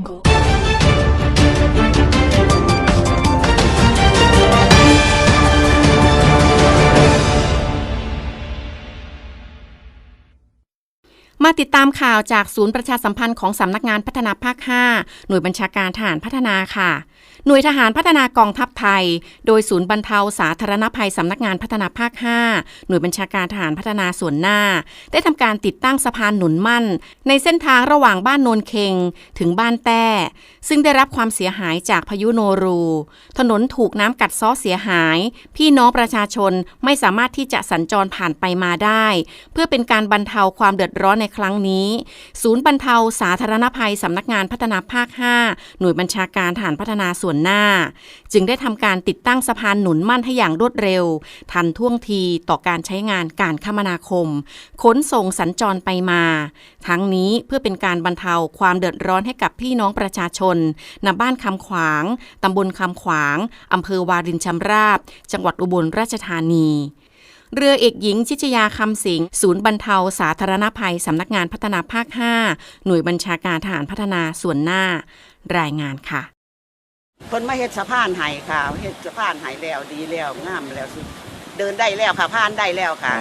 고 มาติดตามข่าวจากศูนย์ประชาสัมพันธ์ของสำนักงานพัฒนาภาค 5 หน่วยบัญชาการทหารพัฒนาค่ะ หน่วยทหารพัฒนากองทัพไทย โดยศูนย์บรรเทาสาธารณภัยสำนักงานพัฒนาภาค 5 หน่วยบัญชาการทหารพัฒนาส่วนหน้า ได้ทำการติดตั้งสะพานหนุนมั่น ในเส้นทางระหว่างบ้านโนนเคงถึงบ้านแต้ ซึ่งได้รับความเสียหายจากพายุโนรู ถนนถูกน้ำกัดเซ้อเสียหาย พี่น้องประชาชนไม่สามารถที่จะสัญจรผ่านไปมาได้ เพื่อเป็นการบรรเทาความเดือดร้อนในครั้งนี้ ศูนย์บรรเทาสาธารณภัยสำนักงานพัฒนาภาค 5 หน่วยบัญชาการฐานพัฒนาส่วนหน้า จึงได้ทำการติดตั้งสะพานหนุนมั่นให้อย่างรวดเร็ว ทันท่วงทีต่อการใช้งานการคมนาคม ขนส่งสัญจรไปมา ทั้งนี้เพื่อเป็นการบรรเทาความเดือดร้อนให้กับพี่น้องประชาชนณบ้านคำขวางตำบลคำขวางอำเภอวารินชำราบ จังหวัดอุบลราชธานี เรือเอกหญิงชิชยาคำสิงศูนย์บรรเทาสาธารณภัยสำนักงานพัฒนาภาค 5 หน่วยบัญชาการทหารพัฒนาส่วนหน้า รายงานค่ะเพิ่นมาเฮ็ดสะพานให้ค่ะเฮ็ดสะพานให้แล้วดีแล้วงามแล้วสิเดินได้แล้วค่ะผ่านได้แล้วค่ะ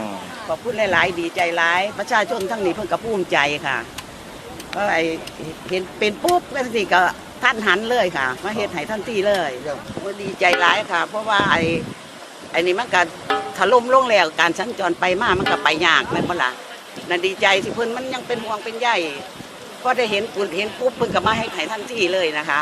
ขอบคุณหลายๆดีใจหลาย ประชาชนทั้งนี้เพิ่นก็ภูมิใจค่ะก็ไอเห็นเป็นปุ๊บแล้วสิก็ท่านหันเลยค่ะ มาเฮ็ดให้ทันทีเลยผมก็ดีใจหลายค่ะ เพราะว่าไอไอนี่มันก็ ถล่มลงแล้วการสัญจรไปมามันก็ไปยากแม่นบ่ล่ะน่ะดีใจที่เพิ่นมันยังเป็นห่วงเป็นใยก็ได้เห็นปุ่นเห็นปุ๊บเพิ่นก็มาให้ไห้ทันทีเลยนะคะ